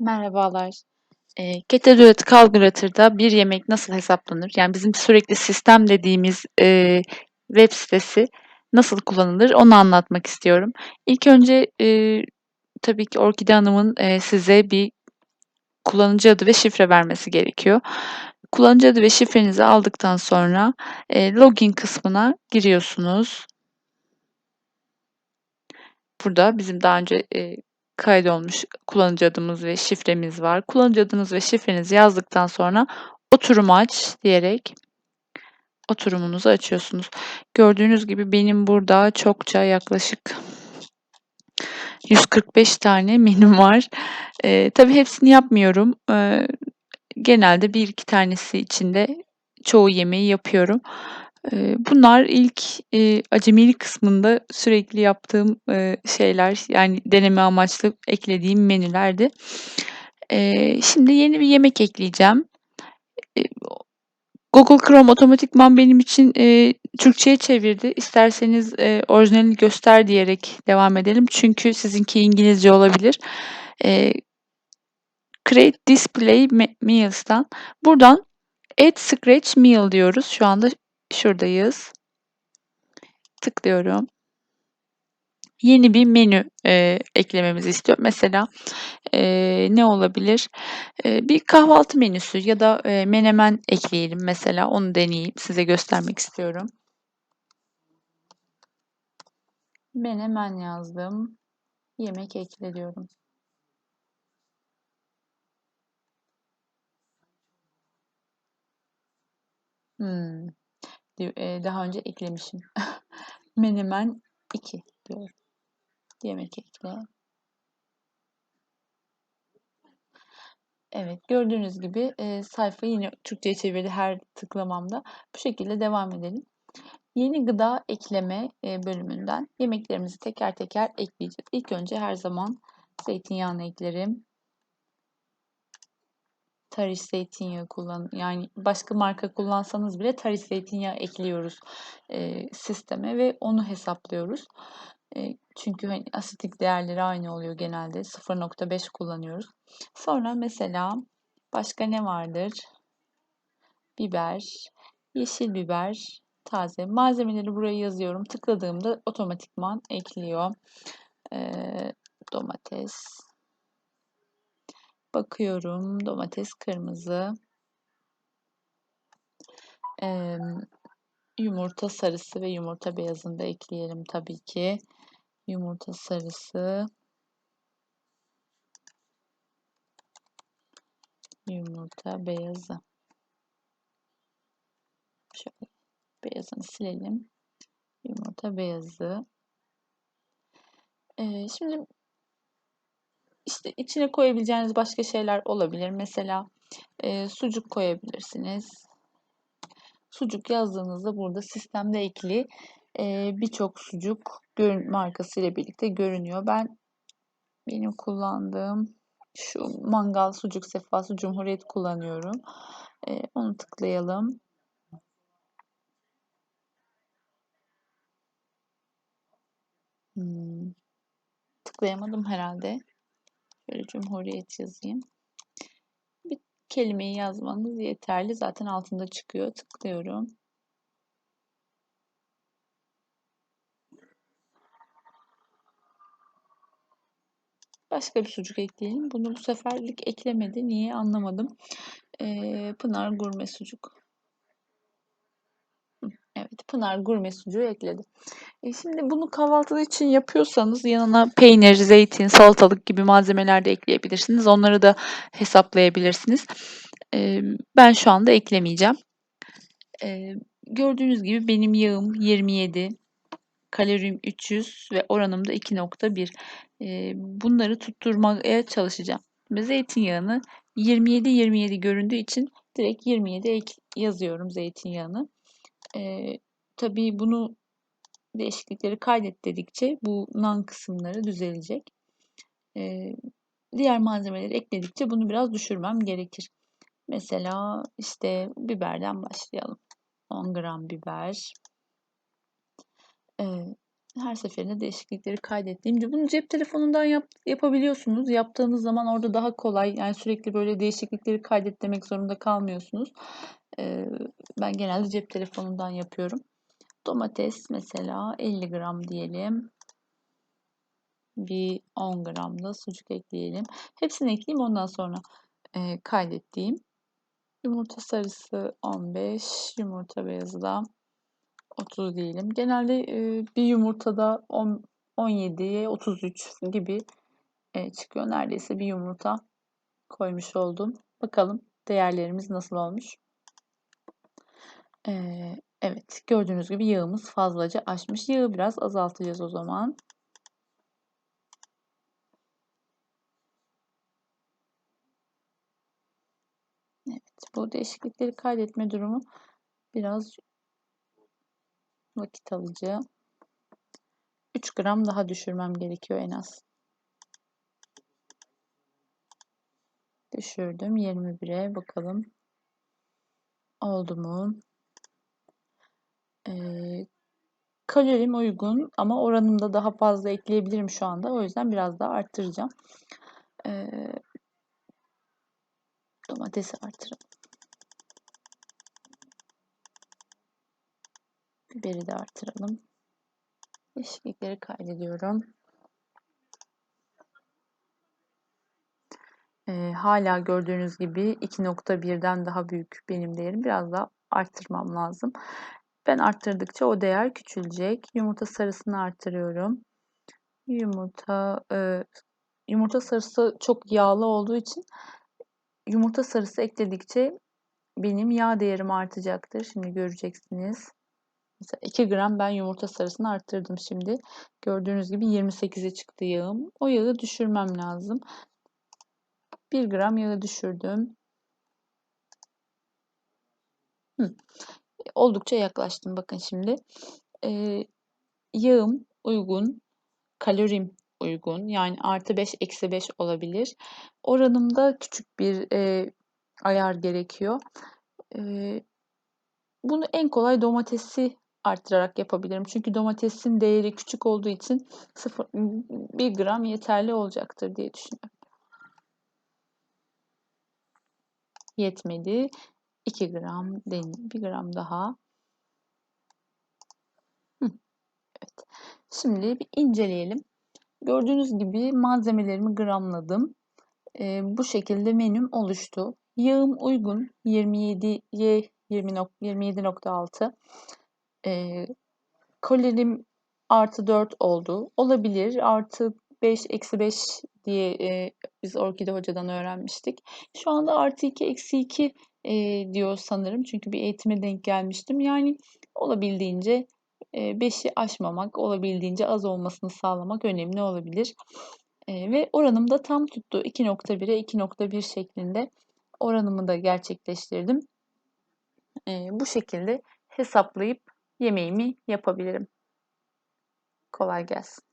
Merhabalar. Eee, Keto Calculator'da bir yemek nasıl hesaplanır? Yani bizim sürekli sistem dediğimiz, eee, web sitesi nasıl kullanılır onu anlatmak istiyorum. İlk önce, eee, tabii ki Orkide Hanım'ın, eee, size bir kullanıcı adı ve şifre vermesi gerekiyor. Kullanıcı adı ve şifrenizi aldıktan sonra, eee, login kısmına giriyorsunuz. Burada bizim daha önce, eee, kaydolmuş kullanıcı adımız ve şifremiz var. Kullanıcı adınız ve şifrenizi yazdıktan sonra "Oturumu aç." diyerek oturumunuzu açıyorsunuz. Gördüğünüz gibi benim burada çokça yaklaşık 145 tane menüm var. Eee, tabii hepsini yapmıyorum. Eee, genelde 1-2 tanesi içinde çoğu yemeği yapıyorum. Eee, bunlar ilk, eee, acemilik kısmında sürekli yaptığım, eee, şeyler, yani deneme amaçlı eklediğim menülerdi. Eee, şimdi yeni bir yemek ekleyeceğim. Eee, Google Chrome otomatikman benim için, eee, Türkçeye çevirdi. İsterseniz, eee, orijinalini göster diyerek devam edelim. Çünkü sizinki İngilizce olabilir. Eee, Create Display Me Meals'tan buradan Add Scratch Meal diyoruz. Şu anda şuradayız. Tıklıyorum. Yeni bir menü, eee, eklememizi istiyor. Mesela, eee, ne olabilir? Eee, bir kahvaltı menüsü ya da, eee, menemen ekleyelim mesela. Onu deneyeyim. Size göstermek istiyorum. Menemen yazdım. Yemek ekle diyorum. Hımm. Eee, daha önce eklemişim. Menemen 2 diyorum. Yemek ekle. Evet, gördüğünüz gibi, eee, sayfa yine Türkçeye çevirdi her tıklamamda. Bu şekilde devam edelim. Yeni gıda ekleme, eee, bölümünden yemeklerimizi teker teker ekleyeceğiz. İlk önce her zaman zeytinyağını eklerim. Tariş zeytinyağı kullan yani başka marka kullansanız bile tariş zeytinyağı ekliyoruz, eee, sisteme ve onu hesaplıyoruz. Eee, çünkü hani asitik değerleri aynı oluyor genelde. 0.5 kullanıyoruz. Sonra mesela başka ne vardır? Biber, yeşil biber, taze. Malzemeleri buraya yazıyorum. Tıkladığımda otomatikman ekliyor. Eee, domates. Bakıyorum. Domates kırmızı. Emm, yumurta sarısı ve yumurta beyazını da ekleyelim tabii ki. Yumurta sarısı. Yumurta beyazı. Şöyle beyazını silelim. Yumurta beyazı. Eee, şimdi işte içine koyabileceğiniz başka şeyler olabilir. Mesela, eee, sucuk koyabilirsiniz. Sucuk yazdığınızda burada sistemde ekli, eee, birçok sucuk görün markasıyla birlikte görünüyor. Ben benim kullandığım şu mangal sucuk sefası Cumhuriyet kullanıyorum. Eee, onu tıklayalım. Hımm. Tıklayamadım herhalde. Şöyle Cumhuriyet yazayım. Bir kelimeyi yazmanız yeterli. Zaten altında çıkıyor. Tıklıyorum. Başka bir sucuk ekleyelim. Bunu bu seferlik eklemedi. Niye anlamadım. Eee, Pınar Gurme Sucuk. Pınar Gurme Sucuğu ekledi. E, şimdi bunu kahvaltı için yapıyorsanız yanına peynir, zeytin, salatalık gibi malzemeler de ekleyebilirsiniz. Onları da hesaplayabilirsiniz. Eee, ben şu anda eklemeyeceğim. Eee, gördüğünüz gibi benim yağım 27, kalorim 300 ve oranım da 2.1. Eee, bunları tutturmaya çalışacağım. Ve zeytinyağını 27-27 göründüğü için direkt 27 ek yazıyorum zeytinyağını. Eee, tabii bunu değişiklikleri kaydet dedikçe bu nan kısımları düzelecek. Eee, diğer malzemeleri ekledikçe bunu biraz düşürmem gerekir. Mesela işte biberden başlayalım. 10 gram biber. Eee, her seferinde değişiklikleri kaydettiğimce bunu cep telefonundan yap, yapabiliyorsunuz. Yaptığınız zaman orada daha kolay. Yani sürekli böyle değişiklikleri kaydet demek zorunda kalmıyorsunuz. Ee, ben genelde cep telefonundan yapıyorum. Domates mesela 50 gram diyelim. Bir 10 gram da sucuk ekleyelim. Hepsini ekleyeyim ondan sonra e, kaydettiğim. Yumurta sarısı 15, yumurta beyazı da 30 diyelim. Genelde e, bir yumurtada 10, 17'ye 33 gibi e, çıkıyor. Neredeyse bir yumurta koymuş oldum. Bakalım değerlerimiz nasıl olmuş. E, evet gördüğünüz gibi yağımız fazlaca aşmış. Yağı biraz azaltacağız o zaman. Evet bu değişiklikleri kaydetme durumu biraz vakit alıcı. 3 gram daha düşürmem gerekiyor en az. Düşürdüm 21'e bakalım. Oldu mu? Kalorim uygun ama oranında daha fazla ekleyebilirim şu anda. O yüzden biraz daha arttıracağım. Ee, domatesi artıralım. Biberi de artıralım. Değişiklikleri kaydediyorum. Ee, hala gördüğünüz gibi 2.1'den daha büyük benim değerim. Biraz daha arttırmam lazım. Ben arttırdıkça o değer küçülecek. Yumurta sarısını arttırıyorum. Yumurta e, yumurta sarısı çok yağlı olduğu için yumurta sarısı ekledikçe benim yağ değerim artacaktır. Şimdi göreceksiniz. Mesela 2 gram ben yumurta sarısını arttırdım şimdi. Gördüğünüz gibi 28'e çıktı yağım. O yağı düşürmem lazım. 1 gram yağı düşürdüm. Oldukça yaklaştım. Bakın şimdi. Ee, yağım uygun. Kalorim uygun. Yani artı 5 eksi 5 olabilir. Oranımda küçük bir e, ayar gerekiyor. E, bunu en kolay domatesi arttırarak yapabilirim. Çünkü domatesin değeri küçük olduğu için 0, 1 gram yeterli olacaktır diye düşünüyorum. Yetmedi. 2 gram deneyim. 1 gram daha. Evet. Şimdi bir inceleyelim. Gördüğünüz gibi malzemelerimi gramladım. Ee, bu şekilde menüm oluştu. Yağım uygun 27'ye 27.6. Ee, kalorim artı 4 oldu. Olabilir. Artı 5 eksi 5 diye e, biz Orkide Hoca'dan öğrenmiştik. Şu anda artı 2 eksi 2 e, diyor sanırım. Çünkü bir eğitime denk gelmiştim. Yani olabildiğince 5'i aşmamak, olabildiğince az olmasını sağlamak önemli olabilir. Ve oranım da tam tuttu. 2.1'e 2.1 şeklinde oranımı da gerçekleştirdim. Bu şekilde hesaplayıp yemeğimi yapabilirim. Kolay gelsin.